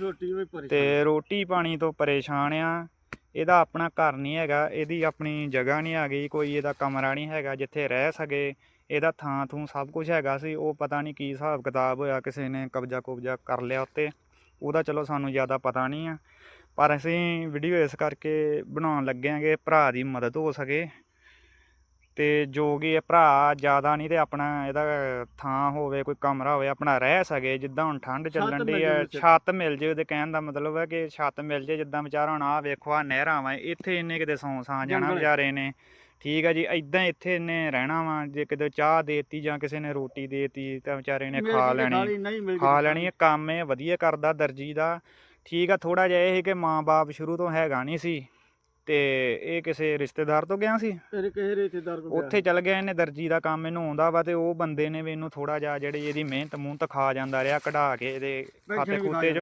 ਰੋਟੀ ਵੀ ਪਰੇ ਤੇ ਰੋਟੀ ਪਾਣੀ ਤੋਂ ਪਰੇਸ਼ਾਨ ਆ। ਇਹਦਾ ਆਪਣਾ ਘਰ ਨਹੀਂ ਹੈਗਾ, ਇਹਦੀ ਆਪਣੀ ਜਗ੍ਹਾ ਨਹੀਂ ਹੈਗੀ, ਕੋਈ ਇਹਦਾ ਕਮਰਾ ਨਹੀਂ ਹੈਗਾ, ਜਿੱਥੇ ਰਹਿ ਸਕੇ। ਇਹਦਾ ਥਾਂ ਥੂੰ ਸਭ ਕੁਝ ਹੈਗਾ ਸੀ, ਉਹ ਪਤਾ ਨਹੀਂ ਕੀ ਹਿਸਾਬ ਕਿਤਾਬ ਹੋਇਆ, ਕਿਸੇ ਨੇ ਕਬਜ਼ਾ ਕੁਬਜ਼ਾ ਕਰ ਲਿਆ ਉੱਤੇ। ਉਹਦਾ ਚਲੋ ਸਾਨੂੰ ਜ਼ਿਆਦਾ ਪਤਾ ਨਹੀਂ ਆ। ਪਰ ਅਸੀਂ ਵੀਡੀਓ ਇਸ ਕਰਕੇ ਬਣਾਉਣ ਲੱਗੇ ਆਂਗੇ, ਭਰਾ ਦੀ ਮਦਦ ਹੋ ਸਕੇ। ਤੇ ਜੋ ਕਿ ਇਹ ਭਰਾ ਜ਼ਿਆਦਾ ਨਹੀਂ ਤੇ ਆਪਣਾ ਇਹਦਾ ਥਾਂ ਹੋਵੇ ਕੋਈ ਕਮਰਾ ਹੋਵੇ ਆਪਣਾ ਰਹਿ ਸਕੇ ਜਿੱਦਾਂ ਹੁਣ ਠੰਡ ਚੱਲਣ ਦੀ ਹੈ। ਛੱਤ ਮਿਲ ਜੇ ਉਹਦੇ ਕਹਿਣ ਦਾ ਮਤਲਬ ਹੈ ਕਿ ਛੱਤ ਮਿਲ ਜੇ ਜਿੱਦਾਂ ਵਿਚਾਰਾ ਹੁਣ ਆ ਵੇਖੋ ਆ ਨਹਿਰਾਂ ਵਾ ਇੱਥੇ ਇਹਨੇ ਕਿਤੇ ਸੌਂ ਸਾਂ ਜਾਣਾ। ਵਿਚਾਰੇ ਨੇ। ਠੀਕ ਹੈ ਜੀ ਇਦਾਂ ਇੱਥੇ ਇਹਨੇ ਰਹਿਣਾ ਵਾ ਜੇ ਕਿਤੇ ਚਾਹ ਦੇਤੀ ਜਾਂ ਕਿਸੇ ਨੇ ਰੋਟੀ ਦੇਤੀ ਤਾਂ ਵਿਚਾਰੇ ਨੇ ਖਾ ਲੈਣੀ। ਖਾ ਲੈਣੀ ਇਹ ਕੰਮ ਇਹ ਵਧੀਆ ਕਰਦਾ ਦਰਜੀ ਦਾ। ਠੀਕ ਆ ਥੋੜਾ ਜਿਹਾ ਇਹ ਕਿ ਮਾਂ-ਬਾਪ ਸ਼ੁਰੂ ਤੋਂ ਹੈਗਾ ਨਹੀਂ ਸੀ। ਤੇ ਇਹ ਕਿਸੇ ਰਿਸ਼ਤੇਦਾਰ ਤੋਂ ਗਿਆ ਸੀ? ਤੇਰੇ ਕਿਸੇ ਰਿਸ਼ਤੇਦਾਰ ਕੋਲ ਉੱਥੇ ਚੱਲ ਗਿਆ ਇਹਨੇ ਦਰਜੀ ਦਾ ਕੰਮ ਇਹਨੂੰ ਆਉਂਦਾ ਵਾ ਤੇ ਉਹ ਬੰਦੇ ਨੇ ਵੀ ਇਹਨੂੰ ਥੋੜਾ ਜਿਹਾ ਜਿਹੜੀ ਇਹਦੀ ਮਿਹਨਤ ਮੂਹਨਤ ਖਾ ਜਾਂਦਾ ਰਿਹਾ ਕਢਾ ਕੇ ਇਹਦੇ ਖਾਤੇ ਖੂਤੇ 'ਚ।